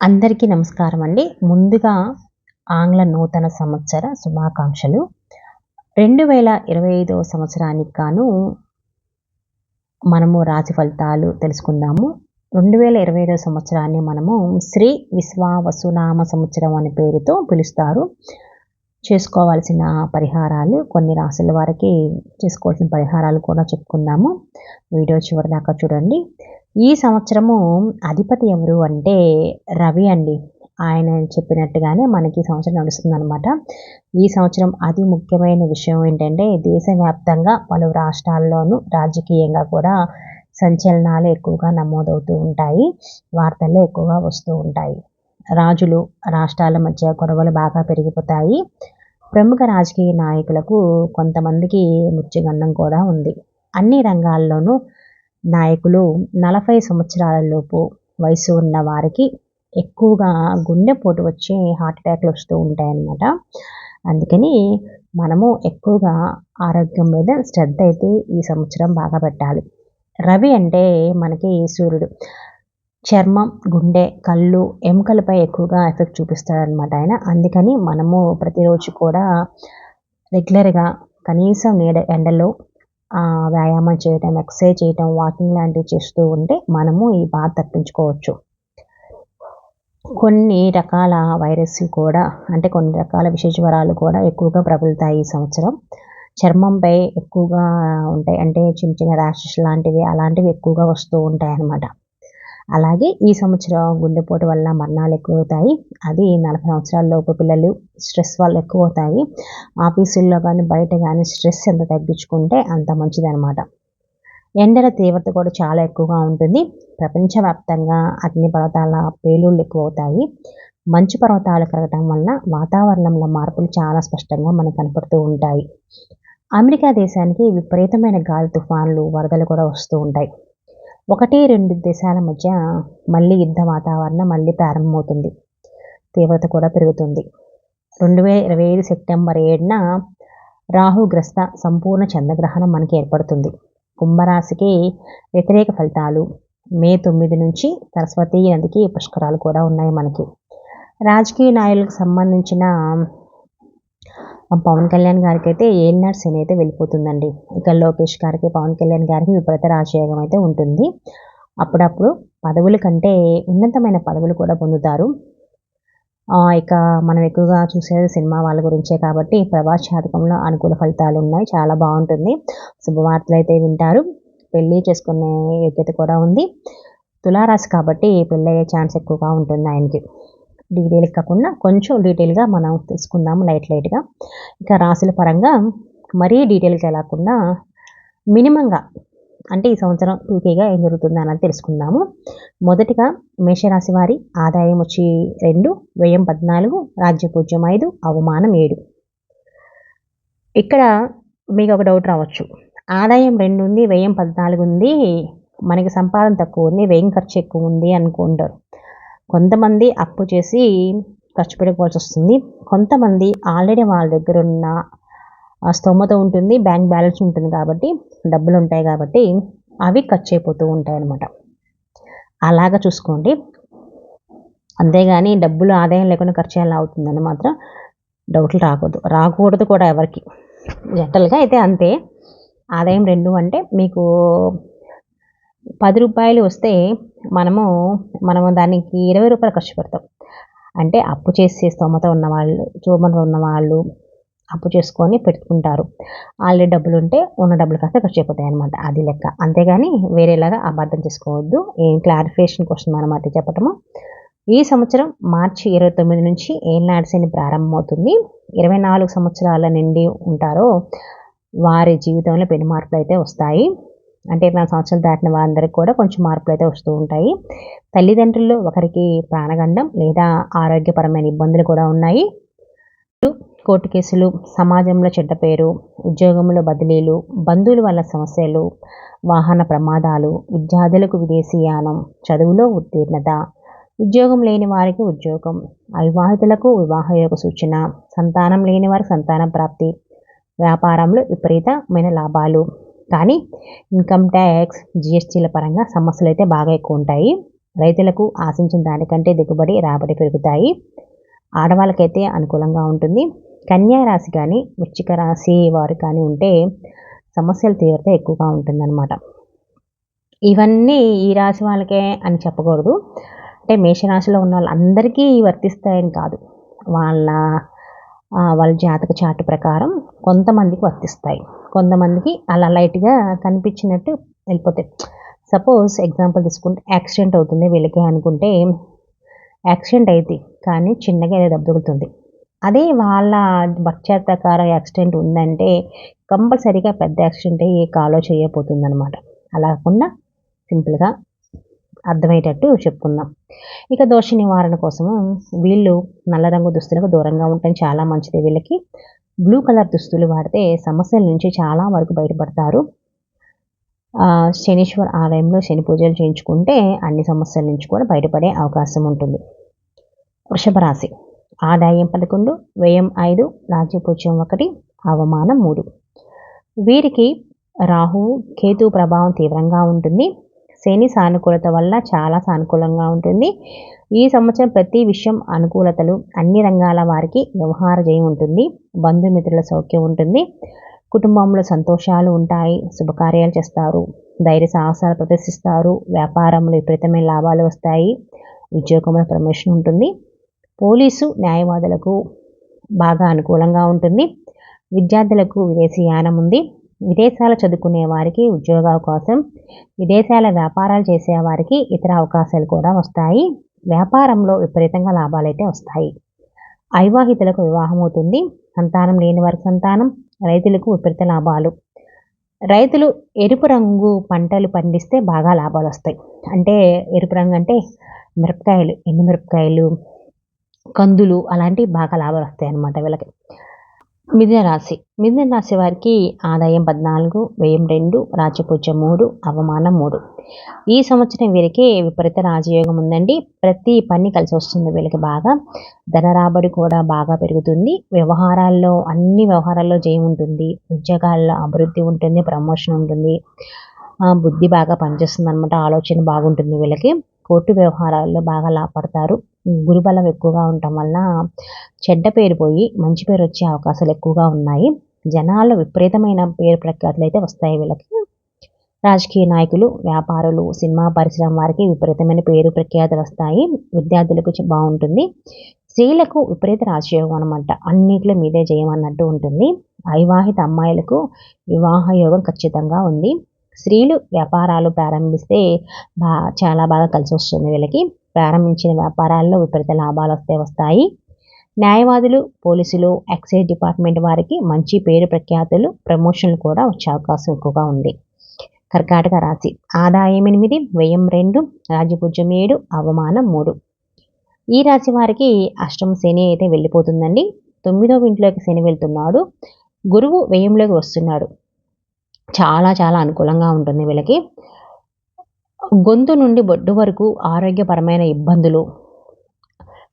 అందరికీ నమస్కారం అండి. ముందుగా ఆంగ్ల నూతన సంవత్సర శుభాకాంక్షలు. రెండు వేల ఇరవై ఐదవ సంవత్సరానికి గాను మనము రాశి ఫలితాలు తెలుసుకుందాము. రెండు వేల ఇరవై ఐదవ సంవత్సరాన్ని మనము శ్రీ విశ్వావసునామ సంవత్సరం అనే పేరుతో పిలుస్తారు. చేసుకోవాల్సిన పరిహారాలు కొన్ని రాశుల వారికి చేసుకోవాల్సిన పరిహారాలు కూడా చెప్పుకుందాము. వీడియో చివరి దాకా చూడండి. ఈ సంవత్సరము అధిపతి ఎవరు అంటే రవి అండి. ఆయన చెప్పినట్టుగానే మనకి సంవత్సరం నడుస్తుంది అనమాట ఈ సంవత్సరం అతి ముఖ్యమైన విషయం ఏంటంటే దేశవ్యాప్తంగా పలు రాష్ట్రాల్లోనూ రాజకీయంగా కూడా సంచలనాలు ఎక్కువగా నమోదవుతూ ఉంటాయి. వార్తల్లో ఎక్కువగా వస్తూ ఉంటాయి. రాజులు రాష్ట్రాల మధ్య గొడవలు బాగా పెరిగిపోతాయి. ప్రముఖ రాజకీయ నాయకులకు కొంతమందికి మృత్యుగండం కూడా ఉంది. అన్ని రంగాల్లోనూ నాయకులు నలభై సంవత్సరాలలోపు వయసు ఉన్న వారికి ఎక్కువగా గుండెపోటు వచ్చి హార్ట్ అటాక్లు వస్తూ ఉంటాయన్నమాట. అందుకని మనము ఎక్కువగా ఆరోగ్యం మీద శ్రద్ధ అయితే ఈ సంవత్సరం బాగా పెట్టాలి. రవి అంటే మనకి సూర్యుడు. చర్మం గుండె కళ్ళు ఎముకలపై ఎక్కువగా ఎఫెక్ట్ చూపిస్తాడనమాట ఆయన. అందుకని మనము ప్రతిరోజు కూడా రెగ్యులర్గా కనీసం నీడ ఎండలో వ్యాయామం చేయటం ఎక్సర్సైజ్ చేయటం వాకింగ్ లాంటివి చేస్తూ ఉంటే మనము ఈ బాధ తప్పించుకోవచ్చు. కొన్ని రకాల వైరస్ కూడా అంటే కొన్ని రకాల విష జ్వరాలు కూడా ఎక్కువగా ప్రబలుతాయి ఈ సంవత్సరం. చర్మంపై ఎక్కువగా ఉంటాయి అంటే చిన్న చిన్న ర్యాషెస్ లాంటివి అలాంటివి ఎక్కువగా వస్తూ ఉంటాయి అన్నమాట అలాగే ఈ సంవత్సరం గుండెపోటు వల్ల మరణాలు ఎక్కువ అవుతాయి అది నలభై సంవత్సరాల లోపు పిల్లలు స్ట్రెస్ వల్ల ఎక్కువ అవుతాయి ఆఫీసుల్లో కానీ బయట కానీ స్ట్రెస్ ఎంత తగ్గించుకుంటే అంత మంచిదనమాట ఎండల తీవ్రత కూడా చాలా ఎక్కువగా ఉంటుంది. ప్రపంచవ్యాప్తంగా అగ్ని పర్వతాల పేలుళ్ళు ఎక్కువ అవుతాయి మంచు పర్వతాలు కలగటం వలన వాతావరణంలో మార్పులు చాలా స్పష్టంగా మనకు కనపడుతూ ఉంటాయి. అమెరికా దేశానికి విపరీతమైన గాలి తుఫాన్లు వరదలు కూడా వస్తూ ఉంటాయి. ఒకటి రెండు దేశాల మధ్య మళ్ళీ యుద్ధ వాతావరణం మళ్ళీ ప్రారంభమవుతుంది. తీవ్రత కూడా పెరుగుతుంది. రెండు వేల ఇరవై ఐదు సెప్టెంబర్ ఏడున రాహుగ్రస్త సంపూర్ణ చంద్రగ్రహణం మనకి ఏర్పడుతుంది. కుంభరాశికి వ్యతిరేక ఫలితాలు మే తొమ్మిది నుంచి సరస్వతీ నదికి పుష్కరాలు కూడా ఉన్నాయి మనకి. రాజకీయ నాయకులకు సంబంధించిన పవన్ కళ్యాణ్ గారికి అయితే ఏఎన్ఆర్ శని అయితే వెళ్ళిపోతుందండి. ఇక లోకేష్ గారికి పవన్ కళ్యాణ్ గారికి విపరీత రాజయోగం అయితే ఉంటుంది. అప్పుడప్పుడు పదవుల కంటే ఉన్నతమైన పదవులు కూడా పొందుతారు. ఇక మనం ఎక్కువగా చూసేది సినిమా వాళ్ళ గురించే కాబట్టి ప్రభాస్ జాతకంలో అనుకూల ఫలితాలు ఉన్నాయి. చాలా బాగుంటుంది. శుభవార్తలు అయితే వింటారు. పెళ్ళి చేసుకునే యోగ్యత కూడా ఉంది. తులారాశి కాబట్టి పెళ్ళి అయ్యే ఛాన్స్ ఎక్కువగా ఉంటుంది ఆయనకి. డీటెయిల్ కాకుండా కొంచెం డీటెయిల్గా మనం తీసుకుందాము లైట్ లైట్గా ఇంకా రాశుల పరంగా మరీ డీటెయిల్గా లేకుండా మినిమంగా అంటే ఈ సంవత్సరం టూకేగా ఏం జరుగుతుంది అన్నది తెలుసుకుందాము. మొదటిగా మేషరాశి వారి ఆదాయం వచ్చి రెండు వ్యయం పద్నాలుగు రాజ్యపూజ్యం ఐదు అవమానం ఏడు. ఇక్కడ మీకు ఒక డౌట్ రావచ్చు. ఆదాయం రెండు ఉంది వ్యయం పద్నాలుగు ఉంది మనకి సంపాదన తక్కువ ఉంది వ్యయం ఖర్చు ఎక్కువ ఉంది అనుకుంటారు. కొంతమంది అప్పు చేసి ఖర్చు పెట్టుకోవాల్సి వస్తుంది కొంతమంది ఆల్రెడీ వాళ్ళ దగ్గర ఉన్న స్తోమత ఉంటుంది బ్యాంక్ బ్యాలెన్స్ ఉంటుంది కాబట్టి డబ్బులు ఉంటాయి కాబట్టి అవి ఖర్చు అయిపోతూ ఉంటాయి అన్నమాట అలాగ చూసుకోండి. అంతేగాని డబ్బులు ఆదాయం లేకుండా ఖర్చు ఎలా అవుతుందని మాత్రం డౌట్లు రాకూడదు. రాకూడదు కూడా ఎవరికి. జనరల్గా అయితే అంతే. ఆదాయం రెండు అంటే మీకు పది రూపాయలు వస్తే మనము మనము దానికి ఇరవై రూపాయలు ఖర్చు పెడతాం. అంటే అప్పు చేసే స్తోమత ఉన్నవాళ్ళు చూమత ఉన్నవాళ్ళు అప్పు చేసుకొని పెట్టుకుంటారు. ఆల్రెడీ డబ్బులు ఉంటే ఉన్న డబ్బులు కాస్త ఖర్చు అయిపోతాయి అనమాట అది లెక్క. అంతేగాని వేరేలాగా అబద్ధం చేసుకోవద్దు. ఏం క్లారిఫికేషన్ కోసం అనమాట చెప్పటము? ఈ సంవత్సరం మార్చి ఇరవై తొమ్మిది నుంచి ఏనాడు శని ప్రారంభమవుతుంది? ఇరవై నాలుగు సంవత్సరాల నిండి ఉంటారో వారి జీవితంలో పెను మార్పులు అయితే వస్తాయి. అంటే నా సంవత్సరాలు దాటిన వారందరికీ కూడా కొంచెం మార్పులు అయితే వస్తూ ఉంటాయి. తల్లిదండ్రుల్లో ఒకరికి ప్రాణగండం లేదా ఆరోగ్యపరమైన ఇబ్బందులు కూడా ఉన్నాయి. కోర్టు కేసులు సమాజంలో చెడ్డ పేరు ఉద్యోగంలో బదిలీలు బంధువుల వల్ల సమస్యలు వాహన ప్రమాదాలు విద్యార్థులకు విదేశీయానం చదువులో ఉత్తీర్ణత ఉద్యోగం లేని వారికి ఉద్యోగం అవివాహితులకు వివాహ యొక్క సూచన సంతానం లేని వారికి సంతాన ప్రాప్తి వ్యాపారంలో విపరీతమైన లాభాలు కానీ ఇన్కమ్ ట్యాక్స్ జిఎస్టీల పరంగా సమస్యలు అయితే బాగా ఎక్కువ ఉంటాయి రైతులకు ఆశించిన దానికంటే దిగుబడి రాబడి పెరుగుతాయి. ఆడవాళ్ళకైతే అనుకూలంగా ఉంటుంది. కన్యా రాశి కానీ వృచ్చిక రాశి వారు కానీ ఉంటే సమస్యల తీవ్రత ఎక్కువగా ఉంటుందన్నమాట. ఇవన్నీ ఈ రాశి వాళ్ళకే అని చెప్పకూడదు. అంటే మేషరాశిలో ఉన్న వాళ్ళందరికీ వర్తిస్తాయని కాదు. వాళ్ళ వాళ్ళ జాతక చాటు ప్రకారం కొంతమందికి వర్తిస్తాయి. కొంతమందికి అలా లైట్గా కనిపించినట్టు వెళ్ళిపోతాయి. సపోజ్ ఎగ్జాంపుల్ తీసుకుంటే యాక్సిడెంట్ అవుతుంది వీళ్ళకి అనుకుంటే యాక్సిడెంట్ అయితే కానీ చిన్నగా ఏదో దెబ్బతులుతుంది అదే వాళ్ళ బర్చాత్ యాక్సిడెంట్ ఉందంటే కంపల్సరీగా పెద్ద యాక్సిడెంట్ అయ్యి కాలో చేయబోతుంది అనమాట అలా కాకుండా సింపుల్గా అర్థమయ్యేటట్టు చెప్పుకుందాం. ఇక దోష నివారణ కోసము వీళ్ళు నల్ల రంగు దుస్తులకు దూరంగా ఉండటం చాలా మంచిది వీళ్ళకి. బ్లూ కలర్ దుస్తులు వాడితే సమస్యల నుంచి చాలా వరకు బయటపడతారు. శనీశ్వర్ ఆలయంలో శని పూజలు చేయించుకుంటే అన్ని సమస్యల నుంచి కూడా బయటపడే అవకాశం ఉంటుంది. వృషభ రాశి. ఆదాయం పదకొండు వ్యయం ఐదు రాజ్యపూజ్యం ఒకటి అవమానం మూడు. వీరికి రాహు కేతు ప్రభావం తీవ్రంగా ఉంటుంది. శని సానుకూలత వల్ల చాలా సానుకూలంగా ఉంటుంది. ఈ సంవత్సరం ప్రతి విషయం అనుకూలతలు అన్ని రంగాల వారికి వ్యవహార జయం ఉంటుంది. బంధుమిత్రుల సౌఖ్యం ఉంటుంది. కుటుంబంలో సంతోషాలు ఉంటాయి. శుభకార్యాలు చేస్తారు. ధైర్య సాహసాలు ప్రదర్శిస్తారు. వ్యాపారంలో విపరీతమైన లాభాలు వస్తాయి. ఉద్యోగంలో ప్రమోషన్ ఉంటుంది. పోలీసు న్యాయవాదులకు బాగా అనుకూలంగా ఉంటుంది. విద్యార్థులకు విదేశీయానం ఉంది. విదేశాలు చదువుకునే వారికి ఉద్యోగ అవకాశం విదేశాల వ్యాపారాలు చేసే వారికి ఇతర అవకాశాలు కూడా వస్తాయి. వ్యాపారంలో విపరీతంగా లాభాలు అయితే వస్తాయి. అవివాహితులకు వివాహం అవుతుంది. సంతానం లేని వారికి సంతానం రైతులకు విపరీత లాభాలు. రైతులు ఎరుపు రంగు పంటలు పండిస్తే బాగా లాభాలు వస్తాయి. అంటే ఎరుపు రంగు అంటే మిరపకాయలు ఎండు మిరపకాయలు కందులు అలాంటివి బాగా లాభాలు వస్తాయి అన్నమాట వీళ్ళకి. మిథున రాశి. మిథున రాశి వారికి ఆదాయం పద్నాలుగు వ్యయం రెండు రాజపూజ మూడు అవమానం మూడు. ఈ సంవత్సరం వీరికి విపరీత రాజయోగం ఉందండి. ప్రతి పని కలిసి వస్తుంది వీళ్ళకి బాగా. ధన రాబడి కూడా బాగా పెరుగుతుంది. వ్యవహారాల్లో అన్ని వ్యవహారాల్లో జయం ఉంటుంది. ఉద్యోగాల్లో అభివృద్ధి ఉంటుంది ప్రమోషన్ ఉంటుంది. బుద్ధి బాగా పనిచేస్తుంది అనమాట ఆలోచన బాగుంటుంది వీళ్ళకి. కోర్టు వ్యవహారాల్లో బాగా లాభపడతారు. గురుబలం ఎక్కువగా ఉండటం వల్ల చెడ్డ పేరు పోయి మంచి పేరు వచ్చే అవకాశాలు ఎక్కువగా ఉన్నాయి. జనాల్లో విపరీతమైన పేరు ప్రఖ్యాతులు అయితే వస్తాయి వీళ్ళకి. రాజకీయ నాయకులు వ్యాపారులు సినిమా పరిశ్రమ వారికి విపరీతమైన పేరు ప్రఖ్యాతులు వస్తాయి. విద్యార్థులకు బాగుంటుంది. స్త్రీలకు విపరీత రాజయోగం అనమాట అన్నిట్లో మీదే జయం అన్నట్టు ఉంటుంది. అవివాహిత అమ్మాయిలకు వివాహ యోగం ఖచ్చితంగా ఉంది. స్త్రీలు వ్యాపారాలు ప్రారంభిస్తే బా చాలా బాగా కలిసి వస్తుంది వీళ్ళకి. ప్రారంభించిన వ్యాపారాల్లో విపరీత లాభాలు వస్తే వస్తాయి. న్యాయవాదులు పోలీసులు ఎక్సైజ్ డిపార్ట్మెంట్ వారికి మంచి పేరు ప్రఖ్యాతులు ప్రమోషన్లు కూడా వచ్చే అవకాశం ఎక్కువగా ఉంది. కర్కాటక రాశి. ఆదాయం ఎనిమిది వ్యయం రెండు రాజభుజం ఏడు అవమానం మూడు. ఈ రాశి వారికి అష్టమ శని అయితే వెళ్ళిపోతుందండి. తొమ్మిదవ ఇంట్లోకి శని వెళ్తున్నాడు. గురువు వ్యయంలోకి వస్తున్నాడు. చాలా చాలా అనుకూలంగా ఉంటుంది వీళ్ళకి. గొంతు నుండి బొడ్డు వరకు ఆరోగ్యపరమైన ఇబ్బందులు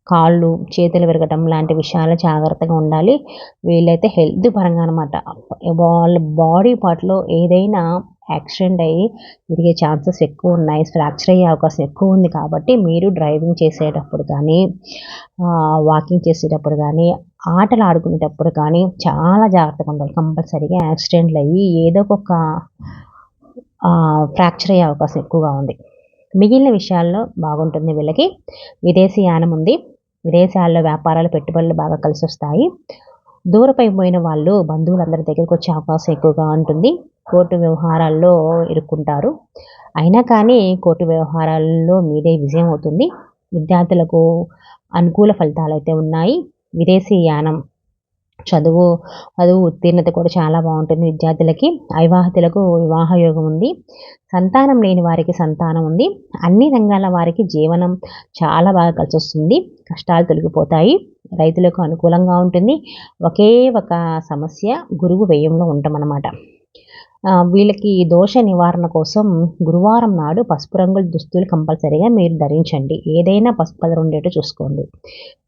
కాళ్ళు చేతులు విరగటం లాంటి విషయాలు జాగ్రత్తగా ఉండాలి. వీళ్ళైతే హెల్త్ పరంగా అనమాట వాళ్ళ బాడీ పార్ట్లో ఏదైనా యాక్సిడెంట్ అయ్యి తిరిగే ఛాన్సెస్ ఎక్కువ ఉన్నాయి. ఫ్రాక్చర్ అయ్యే అవకాశం ఎక్కువ ఉంది కాబట్టి మీరు డ్రైవింగ్ చేసేటప్పుడు కానీ వాకింగ్ చేసేటప్పుడు కానీ ఆటలు ఆడుకునేటప్పుడు కానీ చాలా జాగ్రత్తగా ఉండాలి. కంపల్సరీగా యాక్సిడెంట్లు అయ్యి ఏదో ఒక ఫ్రాక్చర్ అయ్యే అవకాశం ఎక్కువగా ఉంది. మిగిలిన విషయాల్లో బాగుంటుంది వీళ్ళకి. విదేశీ యానం ఉంది. విదేశాల్లో వ్యాపారాలు పెట్టుబడులు బాగా కలిసి వస్తాయి దూరపై పోయిన వాళ్ళు బంధువులందరి దగ్గరికి వచ్చే అవకాశం ఎక్కువగా ఉంటుంది. కోర్టు వ్యవహారాల్లో ఇరుక్కుంటారు. అయినా కానీ కోర్టు వ్యవహారాల్లో మీదే విజయం అవుతుంది. విద్యార్థులకు అనుకూల ఫలితాలు అయితే ఉన్నాయి. విదేశీ యానం చదువు చదువు ఉత్తీర్ణత కూడా చాలా బాగుంటుంది విద్యార్థులకి. అవివాహితులకు వివాహ యోగం ఉంది. సంతానం లేని వారికి సంతానం ఉంది. అన్ని రంగాల వారికి జీవనం చాలా బాగా కలిసి వస్తుంది కష్టాలు తొలగిపోతాయి. రైతులకు అనుకూలంగా ఉంటుంది. ఒకే ఒక సమస్య గురువు వ్యయంలో ఉంటామన్నమాట వీళ్ళకి దోష నివారణ కోసం గురువారం నాడు పసుపు రంగుల దుస్తులు కంపల్సరీగా మీరు ధరించండి. ఏదైనా పసుపు కలర్ ఉండేట్టు చూసుకోండి.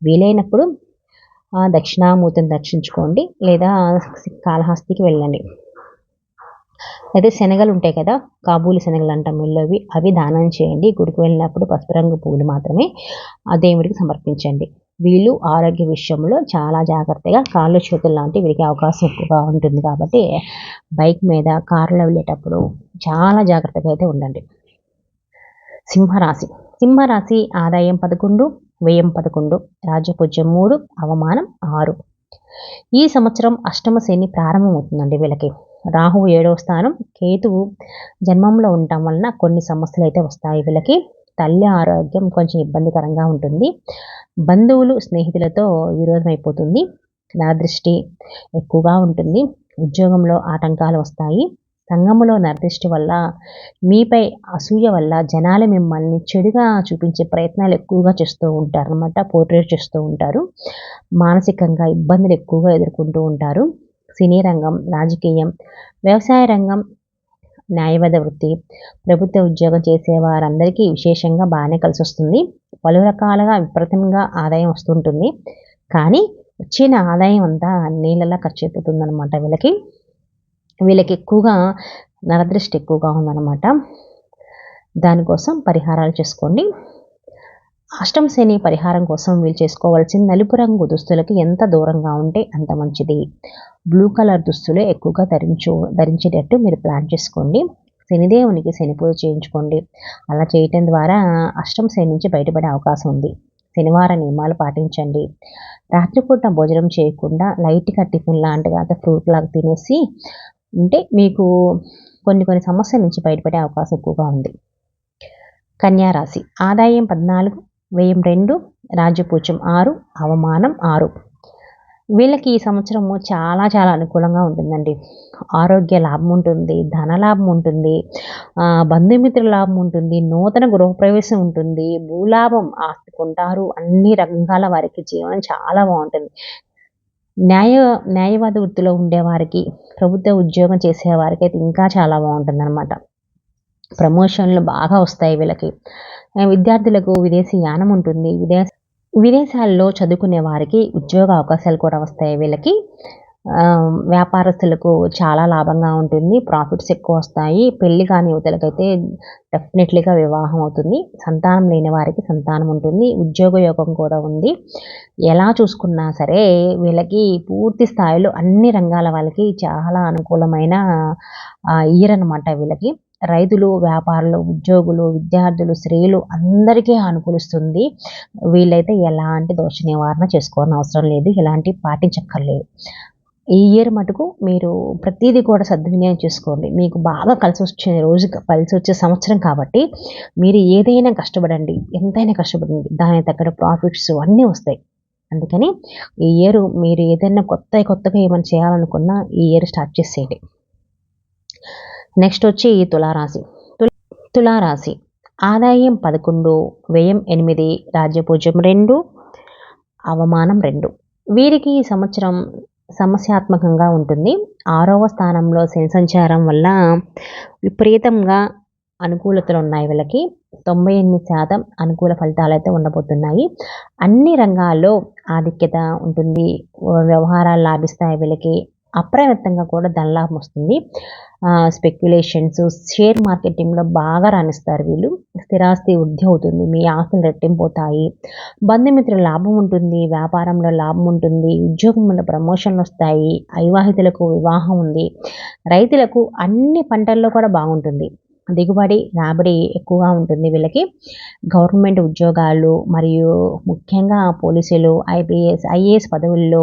వీలైనప్పుడు దక్షిణామూర్తిని దర్శించుకోండి లేదా కాళహస్తికి వెళ్ళండి. అయితే శనగలు ఉంటాయి కదా కాబూలి శనగలు అంటాం ఇల్లోవి అవి దానం చేయండి. గుడికి వెళ్ళినప్పుడు పసుపు రంగు పువ్వులు మాత్రమే ఆ దేవుడికి సమర్పించండి. వీళ్ళు ఆరోగ్య విషయంలో చాలా జాగ్రత్తగా కాళ్ళు చేతులు లాంటి వీరికి అవకాశం ఎక్కువగా ఉంటుంది కాబట్టి బైక్ మీద కారులో వెళ్ళేటప్పుడు చాలా జాగ్రత్తగా అయితే ఉండండి. సింహరాశి. సింహరాశి ఆదాయం పదకొండు వ్యయం పదకొండు రాజపుజ్యం మూడు అవమానం ఆరు. ఈ సంవత్సరం అష్టమ శని ప్రారంభమవుతుందండి వీళ్ళకి. రాహువు ఏడవ స్థానం కేతువు జన్మంలో ఉండటం వలన కొన్ని సమస్యలు అయితే వస్తాయి వీళ్ళకి. తల్లి ఆరోగ్యం కొంచెం ఇబ్బందికరంగా ఉంటుంది. బంధువులు స్నేహితులతో విరోధం అయిపోతుంది. నా దృష్టి ఎక్కువగా ఉంటుంది. ఉద్యోగంలో ఆటంకాలు వస్తాయి. సంఘములో నరదృష్టి వల్ల మీపై అసూయ వల్ల జనాలు మిమ్మల్ని చెడుగా చూపించే ప్రయత్నాలు ఎక్కువగా చేస్తూ ఉంటారు అనమాట పోర్ట్రేట్ చేస్తూ ఉంటారు. మానసికంగా ఇబ్బందులు ఎక్కువగా ఎదుర్కొంటూ ఉంటారు. సినీ రంగం రాజకీయం వ్యవసాయ రంగం న్యాయవాద వృత్తి ప్రభుత్వ ఉద్యోగం చేసే వారందరికీ విశేషంగా బాగానే కలిసి వస్తుంది పలు రకాలుగా విపరీతంగా ఆదాయం వస్తుంటుంది. కానీ వచ్చిన ఆదాయం అంతా నీళ్ళలా ఖర్చు అయిపోతుంది అనమాట వీళ్ళకి. వీళ్ళకి ఎక్కువగా నరదృష్టి ఎక్కువగా ఉందన్నమాట. దానికోసం పరిహారాలు చేసుకోండి. అష్టమ శని పరిహారం కోసం వీళ్ళు చేసుకోవాల్సిన నలుపు రంగు దుస్తులకి ఎంత దూరంగా ఉంటే అంత మంచిది. బ్లూ కలర్ దుస్తులే ఎక్కువగా ధరించు ధరించేటట్టు మీరు ప్లాన్ చేసుకోండి. శనిదేవునికి శని పూజ చేయించుకోండి. అలా చేయటం ద్వారా అష్టమ శని నుంచి బయటపడే అవకాశం ఉంది. శనివార నియమాలు పాటించండి. రాత్రిపూట భోజనం చేయకుండా లైట్గా టిఫిన్ లాంటిగా అయితే ఫ్రూట్ లాగా తినేసి ఉంటే మీకు కొన్ని కొన్ని సమస్యల నుంచి బయటపడే అవకాశం ఎక్కువగా ఉంది. కన్యారాశి ఆదాయం పద్నాలుగు వ్యయం రెండు రాజ్యపూజ్యం ఆరు అవమానం ఆరు. వీళ్ళకి ఈ సంవత్సరము చాలా చాలా అనుకూలంగా ఉంటుందండి. ఆరోగ్య లాభం ఉంటుంది ధన లాభం ఉంటుంది బంధుమిత్రుల లాభం ఉంటుంది నూతన గృహప్రవేశం ఉంటుంది భూలాభం ఆస్తి కొంటారు అన్ని రంగాల వారికి జీవనం చాలా బాగుంటుంది. న్యాయ న్యాయవాద వృత్తిలో ఉండేవారికి ప్రభుత్వ ఉద్యోగం చేసేవారికి అయితే ఇంకా చాలా బాగుంటుంది అనమాట ప్రమోషన్లు బాగా వస్తాయి వీళ్ళకి. విద్యార్థులకు విదేశీ యానం ఉంటుంది. విదేశ విదేశాల్లో చదువుకునే వారికి ఉద్యోగ అవకాశాలు కూడా వస్తాయి వీళ్ళకి. వ్యాపారస్తులకు చాలా లాభంగా ఉంటుంది ప్రాఫిట్స్ ఎక్కువ వస్తాయి. పెళ్ళి కాని యువతలకైతే డెఫినెట్లీగా వివాహం అవుతుంది. సంతానం లేని వారికి సంతానం ఉంటుంది. ఉద్యోగ యోగం కూడా ఉంది. ఎలా చూసుకున్నా సరే వీళ్ళకి పూర్తి స్థాయిలో అన్ని రంగాల వాళ్ళకి చాలా అనుకూలమైన ఇయర్ అనమాట వీళ్ళకి. రైతులు వ్యాపారులు ఉద్యోగులు విద్యార్థులు స్త్రీలు అందరికీ అనుకూలిస్తుంది. వీళ్ళైతే ఎలాంటి దోష నివారణ చేసుకోవాలని అవసరం లేదు. ఎలాంటి పాటించక్కర్లేదు. ఈ ఇయర్ మటుకు మీరు ప్రతిదీ కూడా సద్వినియోగం చేసుకోండి. మీకు బాగా కలిసి వచ్చే రోజు కలిసి వచ్చే సంవత్సరం కాబట్టి మీరు ఏదైనా కష్టపడండి. ఎంతైనా కష్టపడండి. దానికి తగ్గ ప్రాఫిట్స్ అన్నీ వస్తాయి. అందుకని ఈ ఇయర్ మీరు ఏదైనా కొత్త కొత్తగా ఏమైనా చేయాలనుకున్నా ఈ ఇయర్ స్టార్ట్ చేసేయండి. నెక్స్ట్ వచ్చి తులారాశి. తులారాశి. ఆదాయం పదకొండు వ్యయం ఎనిమిది రాజ్యపూజ్యం రెండు అవమానం రెండు. వీరికి ఈ సంవత్సరం సమస్యాత్మకంగా ఉంటుంది. ఆరవ స్థానంలో శని సంచారం వల్ల విపరీతంగా అనుకూలతలు ఉన్నాయి వీళ్ళకి. తొంభై ఎనిమిది శాతం అనుకూల ఫలితాలు అయితే ఉండబోతున్నాయి. అన్ని రంగాల్లో ఆధిక్యత ఉంటుంది. వ్యవహారాలు లాభిస్తాయి వీళ్ళకి. అప్రయత్నంగా కూడా ధనలాభం వస్తుంది. స్పెక్యులేషన్స్ షేర్ మార్కెటింగ్లో బాగా రాణిస్తారు వీళ్ళు. స్థిరాస్తి వృద్ధి అవుతుంది మీ ఆస్తులు రెట్టింపోతాయి. బంధుమిత్రుల లాభం ఉంటుంది వ్యాపారంలో లాభం ఉంటుంది ఉద్యోగంలో ప్రమోషన్లు వస్తాయి అవివాహితులకు వివాహం ఉంది. రైతులకు అన్ని పంటల్లో కూడా బాగుంటుంది. దిగుబడి రాబడి ఎక్కువగా ఉంటుంది వీళ్ళకి. గవర్నమెంట్ ఉద్యోగాలు మరియు ముఖ్యంగా పోలీసులు ఐపీఎస్ ఐఏఎస్ పదవుల్లో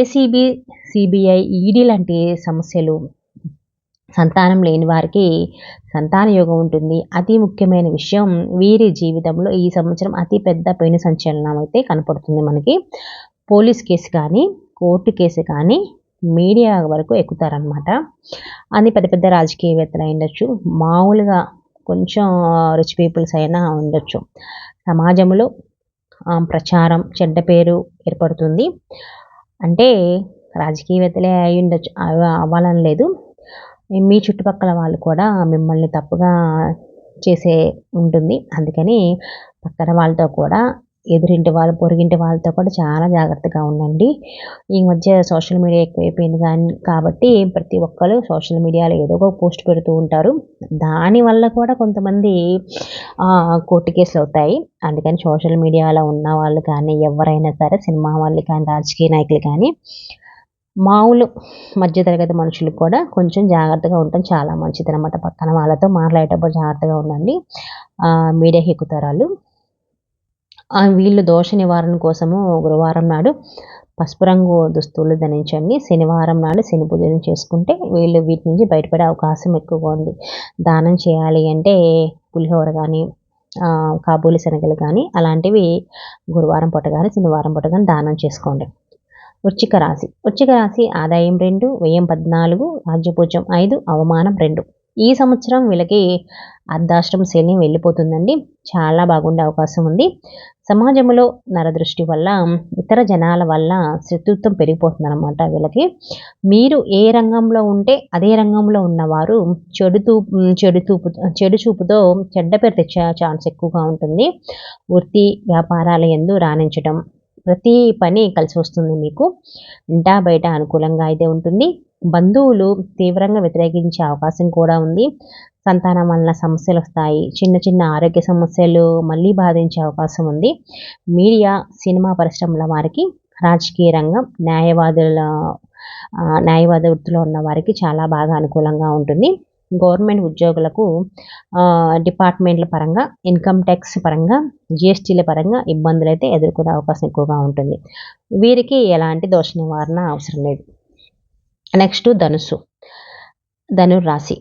ఏసీబీ సిబిఐ ఈడీ లాంటి సమస్యలు సంతానం లేని వారికి సంతాన యోగం ఉంటుంది. అతి ముఖ్యమైన విషయం వీరి జీవితంలో ఈ సంవత్సరం అతి పెద్ద పెను సంచలనం అయితే కనపడుతుంది మనకి. పోలీస్ కేసు కానీ కోర్టు కేసు కానీ మీడియా వరకు ఎక్కుతారనమాట అది పెద్ద పెద్ద రాజకీయవేత్తలు ఉండొచ్చు. మామూలుగా కొంచెం రిచ్ పీపుల్స్ అయినా ఉండొచ్చు. సమాజంలో ప్రచారం చెడ్డ పేరు ఏర్పడుతుంది. అంటే రాజకీయవేత్తలే అయి ఉండొచ్చు. అవ్వాలని లేదు. మీ చుట్టుపక్కల వాళ్ళు కూడా మిమ్మల్ని తప్పుగా చేసే ఉంటుంది. అందుకని పక్కన వాళ్ళతో కూడా ఎదురింటి వాళ్ళు పొరుగింటి వాళ్ళతో కూడా చాలా జాగ్రత్తగా ఉండండి. ఈ మధ్య సోషల్ మీడియా ఎక్కువైపోయింది కానీ కాబట్టి ప్రతి ఒక్కరు సోషల్ మీడియాలో ఏదో ఒక పోస్ట్ పెడుతూ ఉంటారు. దానివల్ల కూడా కొంతమంది కోర్టు కేసులు అవుతాయి. అందుకని సోషల్ మీడియాలో ఉన్న వాళ్ళు కానీ ఎవరైనా సరే సినిమా వాళ్ళు కానీ రాజకీయ నాయకులు కానీ మామూలు మధ్యతరగతి మనుషులు కూడా కొంచెం జాగ్రత్తగా ఉండటం చాలా మంచిది అనమాట పక్కన వాళ్ళతో మాట్లాడేటప్పుడు జాగ్రత్తగా ఉండండి. మీడియా ఎక్కుతారాలు వీళ్ళు దోష నివారణ కోసము గురువారం నాడు పసుపు రంగు దుస్తులు ధరించండి. శనివారం నాడు శని పూజలు చేసుకుంటే వీళ్ళు వీటి నుంచి బయటపడే అవకాశం ఎక్కువగా ఉంది. దానం చేయాలి అంటే పులిహోర కానీ కాబూలి శనగలు కానీ అలాంటివి గురువారం పూట కానీ శనివారం పూట కానీ దానం చేసుకోండి. వృచ్చిక రాశి. వృచ్చిక రాశి ఆదాయం రెండు వ్యయం పద్నాలుగు రాజ్యపూజ్యం ఐదు అవమానం రెండు. ఈ సంవత్సరం వీళ్ళకి అర్ధాశ్రమ శని వెళ్ళిపోతుందండి. చాలా బాగుండే అవకాశం ఉంది. సమాజంలో నరదృష్టి వల్ల ఇతర జనాల వల్ల శత్రుత్వం పెరిగిపోతుందన్నమాట వీళ్ళకి. మీరు ఏ రంగంలో ఉంటే అదే రంగంలో ఉన్నవారు చెడు తూపు చెడు తూపు చెడు చూపుతో చెడ్డ పేరు తెచ్చే ఛాన్స్ ఎక్కువగా ఉంటుంది. వృత్తి వ్యాపారాల ఎందు రాణించడం ప్రతి పని కలిసి వస్తుంది మీకు. ఇంటా బయట అనుకూలంగా అయితే ఉంటుంది. బంధువులు తీవ్రంగా వ్యతిరేకించే అవకాశం కూడా ఉంది. సంతానం వలన సమస్యలు వస్తాయి. చిన్న చిన్న ఆరోగ్య సమస్యలు మళ్ళీ బాధించే అవకాశం ఉంది. మీడియా సినిమా పరిశ్రమల వారికి రాజకీయ రంగం న్యాయవాదుల న్యాయవాద వృత్తిలో ఉన్న వారికి చాలా బాగా అనుకూలంగా ఉంటుంది. గవర్నమెంట్ ఉద్యోగులకు డిపార్ట్మెంట్ల పరంగా ఇన్కమ్ ట్యాక్స్ పరంగా జిఎస్టీల పరంగా ఇబ్బందులు అయితే ఎదుర్కొనే అవకాశం ఎక్కువగా ఉంటుంది. వీరికి ఎలాంటి దోష నివారణ అవసరం లేదు. నెక్స్ట్ ధనుసు ధనుర్రాశి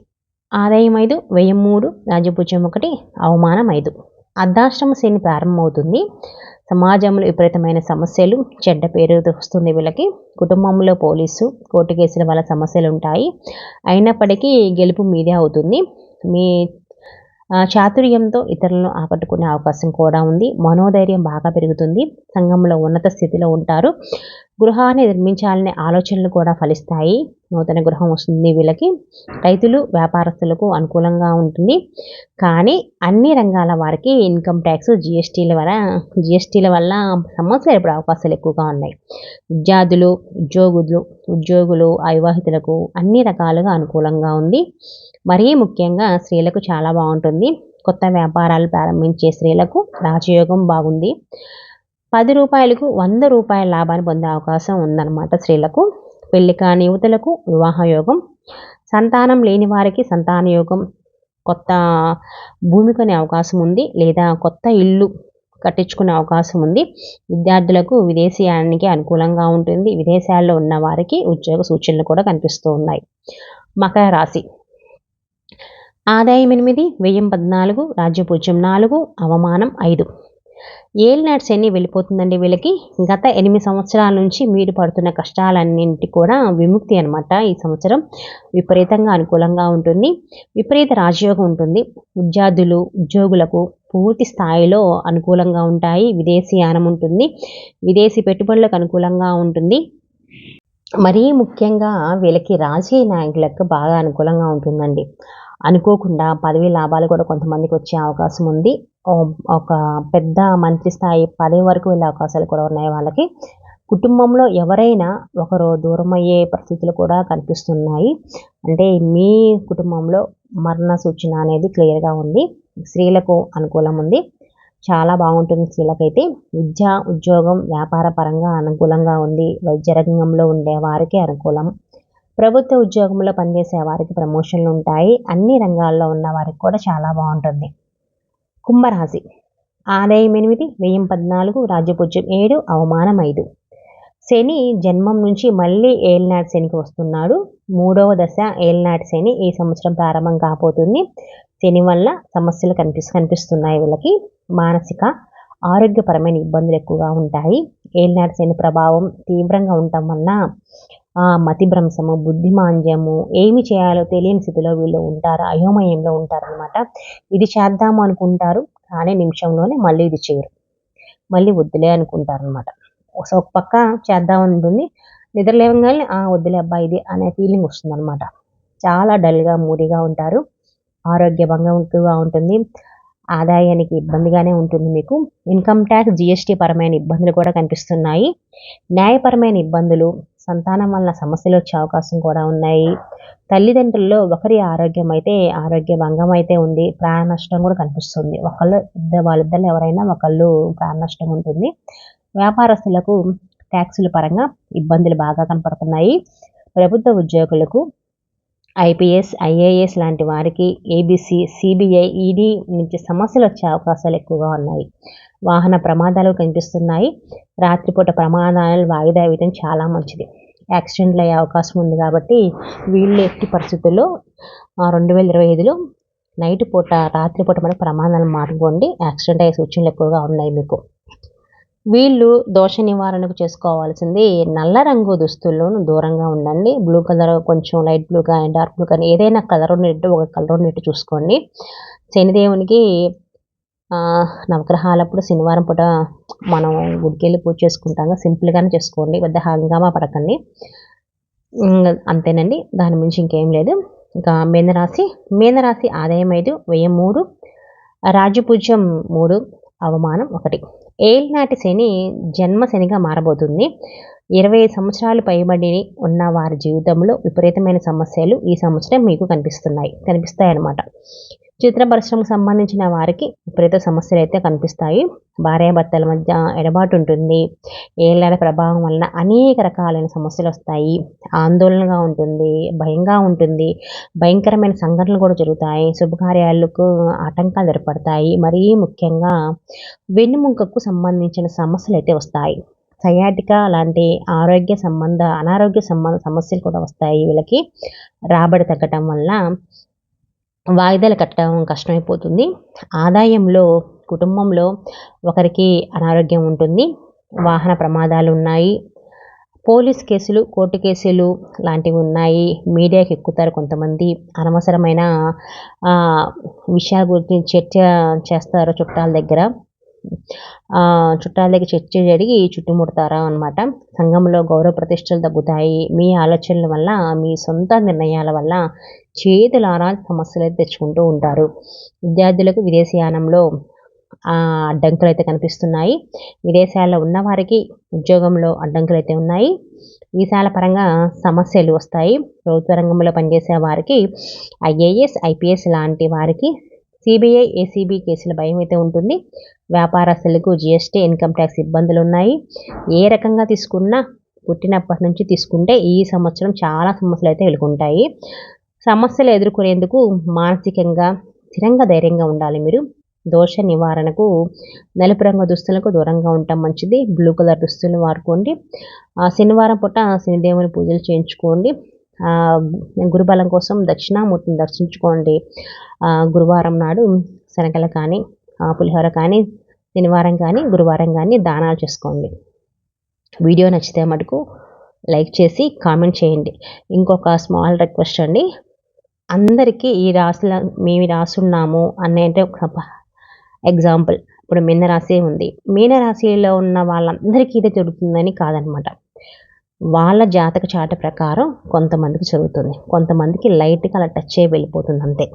ఆదాయం ఐదు వెయ్యి మూడు రాజభుజం ఒకటి అవమానం ఐదు. అర్ధాశ్రమ శని ప్రారంభమవుతుంది. సమాజంలో విపరీతమైన సమస్యలు చెడ్డ పేరు వస్తుంది వీళ్ళకి. కుటుంబంలో పోలీసు కోర్టు కేసుల వల్ల సమస్యలు ఉంటాయి అయినప్పటికీ గెలుపు మీదే అవుతుంది. మీ చాతుర్యంతో ఇతరులను ఆకట్టుకునే అవకాశం కూడా ఉంది. మనోధైర్యం బాగా పెరుగుతుంది. సంఘంలో ఉన్నత స్థితిలో ఉంటారు. గృహాన్ని నిర్మించాలనే ఆలోచనలు కూడా ఫలిస్తాయి. నూతన గృహం వస్తుంది వీళ్ళకి. రైతులు వ్యాపారస్తులకు అనుకూలంగా ఉంటుంది. కానీ అన్ని రంగాల వారికి ఇన్కమ్ ట్యాక్స్ జిఎస్టీల వల్ల జిఎస్టీల వల్ల సమస్యలు ఏర్పడే అవకాశాలు ఎక్కువగా ఉన్నాయి. విద్యార్థులు ఉద్యోగులు ఉద్యోగులు అవివాహితులకు అన్ని రకాలుగా అనుకూలంగా ఉంది. మరీ ముఖ్యంగా స్త్రీలకు చాలా బాగుంటుంది. కొత్త వ్యాపారాలు ప్రారంభించే స్త్రీలకు రాజయోగం బాగుంది. పది రూపాయలకు వంద రూపాయల లాభాన్ని పొందే అవకాశం ఉందన్నమాట స్త్రీలకు. పెళ్ళి కాని యువతలకు వివాహ యోగం. సంతానం లేని వారికి సంతాన యోగం. కొత్త భూమి కొనే అవకాశం ఉంది. లేదా కొత్త ఇల్లు కట్టించుకునే అవకాశం ఉంది. విద్యార్థులకు విదేశీయానికి అనుకూలంగా ఉంటుంది. విదేశాల్లో ఉన్న వారికి ఉద్యోగ సూచనలు కూడా కనిపిస్తూ ఉన్నాయి. మకర రాశి. ఆదాయం ఎనిమిది వ్యయం పద్నాలుగు రాజ్యపూజ్యం నాలుగు అవమానం ఐదు. ఏలినాటి శని వెళ్ళిపోతుందండి వీళ్ళకి. గత ఎనిమిది సంవత్సరాల నుంచి మీరు పడుతున్న కష్టాలన్నింటి కూడా విముక్తి అనమాట ఈ సంవత్సరం. విపరీతంగా అనుకూలంగా ఉంటుంది. విపరీత రాజయోగం ఉంటుంది. విద్యార్థులు ఉద్యోగులకు పూర్తి స్థాయిలో అనుకూలంగా ఉంటాయి. విదేశీ యానం ఉంటుంది. విదేశీ పెట్టుబడులకు అనుకూలంగా ఉంటుంది. మరీ ముఖ్యంగా వీళ్ళకి రాజకీయ నాయకులకు బాగా అనుకూలంగా ఉంటుందండి. అనుకోకుండా పదవి లాభాలు కూడా కొంతమందికి వచ్చే అవకాశం ఉంది. ఒక పెద్ద మంత్రి స్థాయి పదవి వరకు వెళ్ళే అవకాశాలు కూడా ఉన్నాయి వాళ్ళకి. కుటుంబంలో ఎవరైనా ఒకరు దూరం అయ్యే పరిస్థితులు కూడా కనిపిస్తున్నాయి. అంటే మీ కుటుంబంలో మరణ సూచన అనేది క్లియర్గా ఉంది. స్త్రీలకు అనుకూలం ఉంది. చాలా బాగుంటుంది స్త్రీలకైతే. విద్య ఉద్యోగం వ్యాపార పరంగా అనుకూలంగా ఉంది. వైద్య రంగంలో ఉండే వారికి అనుకూలం ప్రభుత్వ ఉద్యోగంలో పనిచేసే వారికి ప్రమోషన్లు ఉంటాయి. అన్ని రంగాల్లో ఉన్న వారికి కూడా చాలా బాగుంటుంది. కుంభరాశి. ఆదాయం ఎనిమిది వ్యయం పద్నాలుగు రాజ్యపూజ్యం ఏడు అవమానం ఐదు. శని జన్మం నుంచి మళ్ళీ ఏలినాటి శనికి వస్తున్నాడు. మూడవ దశ ఏలినాటి శని ఈ సంవత్సరం ప్రారంభం కాబోతుంది. శని వల్ల సమస్యలు కనిపి కనిపిస్తున్నాయి వీళ్ళకి. మానసిక ఆరోగ్యపరమైన ఇబ్బందులు ఎక్కువగా ఉంటాయి. ఏలినాటి శని ప్రభావం తీవ్రంగా ఉండటం వల్ల మతిభ్రంశము బుద్ధిమాంద్యము ఏమి చేయాలో తెలియని స్థితిలో వీళ్ళు ఉంటారు అయోమయంలో ఉంటారనమాట ఇది చేద్దాము అనుకుంటారు కానీ నిమిషంలోనే మళ్ళీ ఇది చేయరు. మళ్ళీ వద్దులే అనుకుంటారు అనమాట ఒక పక్క చేద్దాం ఉంటుంది నిద్రలేవగానే వద్దులే అబ్బాయి ఇది అనే ఫీలింగ్ వస్తుంది అనమాట చాలా డల్గా మూడిగా ఉంటారు. ఆరోగ్య భంగం ఎక్కువగా ఉంటుంది. ఆదాయానికి ఇబ్బందిగానే ఉంటుంది మీకు. ఇన్కమ్ ట్యాక్స్ జిఎస్టీ పరమైన ఇబ్బందులు కూడా కనిపిస్తున్నాయి. న్యాయపరమైన ఇబ్బందులు సంతానం వలన సమస్యలు వచ్చే అవకాశం కూడా ఉన్నాయి. తల్లిదండ్రుల్లో ఒకరి ఆరోగ్యం అయితే ఆరోగ్య భంగం అయితే ఉంది. ప్రాణ నష్టం కూడా కనిపిస్తుంది. ఒకళ్ళు ఇద్దరు వాళ్ళిద్దరు ఎవరైనా ఒకళ్ళు ప్రాణ నష్టం ఉంటుంది. వ్యాపారస్తులకు ట్యాక్సుల పరంగా ఇబ్బందులు బాగా కనపడుతున్నాయి. ప్రభుత్వ ఉద్యోగులకు ఐపీఎస్ ఐఏఎస్ లాంటి వారికి ఏబీసీ సిబిఐ ఈడీ నుంచి సమస్యలు వచ్చే అవకాశాలు ఎక్కువగా ఉన్నాయి. వాహన ప్రమాదాలు కనిపిస్తున్నాయి. రాత్రిపూట ప్రమాదాలు వాయిదా వేయడం చాలా మంచిది. యాక్సిడెంట్లు అయ్యే అవకాశం ఉంది కాబట్టి వీళ్ళు ఎట్టి పరిస్థితుల్లో రెండు వేల ఇరవై ఐదులో నైట్ పూట రాత్రిపూట మన ప్రమాదాలు మారుకోండి యాక్సిడెంట్ అయ్యే సూచనలు ఎక్కువగా ఉన్నాయి మీకు. వీళ్ళు దోష నివారణకు చేసుకోవాల్సింది నల్ల రంగు దుస్తుల్లోనూ దూరంగా ఉండండి. బ్లూ కలర్ కొంచెం లైట్ బ్లూ కానీ డార్క్ బ్లూ కానీ ఏదైనా కలర్ ఉన్నట్టు ఒక కలర్ ఉన్నట్టు చూసుకోండి. శనిదేవునికి నవగ్రహాలప్పుడు శనివారం పూట మనం గుడికెళ్ళి పూజ చేసుకుంటాం సింపుల్గానే చేసుకోండి. పెద్ద హంగామా పడకండి. అంతేనండి. దాని మించి ఇంకేం లేదు. ఇంకా మీనరాశి. మీనరాశి ఆదాయం ఐదు వ్యయం మూడు రాజపూజ్యం మూడు అవమానం ఒకటి. ఏలినాటి శని జన్మ శనిగా మారబోతుంది. ఇరవై సంవత్సరాలు పైబడి ఉన్న వారి జీవితంలో విపరీతమైన సమస్యలు ఈ సంవత్సరం మీకు కనిపిస్తున్నాయి. కనిపిస్తాయి అన్నమాట చిత్ర పరిశ్రమకు సంబంధించిన వారికి విపరీత సమస్యలు అయితే కనిపిస్తాయి. భార్యాభర్తల మధ్య ఎడబాటు ఉంటుంది. ఏళ్ళ ప్రభావం వలన అనేక రకాలైన సమస్యలు వస్తాయి. ఆందోళనగా ఉంటుంది భయంగా ఉంటుంది. భయంకరమైన సంఘటనలు కూడా జరుగుతాయి. శుభకార్యాలకు ఆటంకాలు ఏర్పడతాయి. మరీ ముఖ్యంగా వెన్నుముకకు సంబంధించిన సమస్యలు అయితే వస్తాయి. సయాటిక లాంటి ఆరోగ్య సంబంధ అనారోగ్య సంబంధ సమస్యలు కూడా వస్తాయి. వీళ్ళకి రాబడి తగ్గటం వల్ల వాయిదాలు కట్టడం కష్టమైపోతుంది. ఆదాయంలో కుటుంబంలో ఒకరికి అనారోగ్యం ఉంటుంది. వాహన ప్రమాదాలు ఉన్నాయి. పోలీస్ కేసులు కోర్టు కేసులు లాంటివి ఉన్నాయి. మీడియాకి ఎక్కుతారు కొంతమంది. అనవసరమైన విషయాల గురించి చర్చ చేస్తారు చుట్టాల దగ్గర. చుట్టాల దగ్గర చర్చ జరిగి చుట్టుముడతారా అనమాట సంఘంలో గౌరవ ప్రతిష్టలు తగ్గుతాయి. మీ ఆలోచనల వల్ల మీ సొంత నిర్ణయాల వల్ల చేతులారా సమస్యలు అయితే తెచ్చుకుంటూ ఉంటారు. విద్యార్థులకు విదేశీయానంలో అడ్డంకులు అయితే కనిపిస్తున్నాయి. విదేశాల్లో ఉన్నవారికి ఉద్యోగంలో అడ్డంకులు అయితే ఉన్నాయి. వీసాల పరంగా సమస్యలు వస్తాయి. ప్రభుత్వ రంగంలో పనిచేసే వారికి ఐఏఎస్ ఐపీఎస్ లాంటి వారికి సిబిఐ ఏసీబీ కేసుల భయం అయితే ఉంటుంది. వ్యాపారస్తులకు జిఎస్టీ ఇన్కమ్ ట్యాక్స్ ఇబ్బందులు ఉన్నాయి. ఏ రకంగా తీసుకున్నా పుట్టినప్పటి నుంచి తీసుకుంటే ఈ సంవత్సరం చాలా సమస్యలు అయితే ఎదుర్కొంటాయి. సమస్యలు ఎదుర్కొనేందుకు మానసికంగా స్థిరంగా ధైర్యంగా ఉండాలి మీరు. దోష నివారణకు నలుపు రంగు దుస్తులకు దూరంగా ఉండటం మంచిది. బ్లూ కలర్ దుస్తులు వాడుకోండి. శనివారం పూట శనిదేవుని పూజలు చేయించుకోండి. గురుబలం కోసం దక్షిణామూర్తిని దర్శించుకోండి. గురువారం నాడు శనగలు కానీ పులిహోర కానీ శనివారం కానీ గురువారం కానీ దానాలు చేసుకోండి. వీడియో నచ్చితే మటుకు లైక్ చేసి కామెంట్ చేయండి. ఇంకొక స్మాల్ రిక్వెస్ట్ అండి. అందరికీ ఈ రాశిలో మేము రాసున్నాము అంటే ఒక ఎగ్జాంపుల్ ఇప్పుడు మీనరాశి ఉంది. మీనరాశిలో ఉన్న వాళ్ళందరికీ ఇదే జరుగుతుందని కాదనమాట. వాళ్ళ జాతక చాట ప్రకారం కొంతమందికి జరుగుతుంది. కొంతమందికి లైట్గా అలా టచ్ అయ్యి వెళ్ళిపోతుంది అంతే.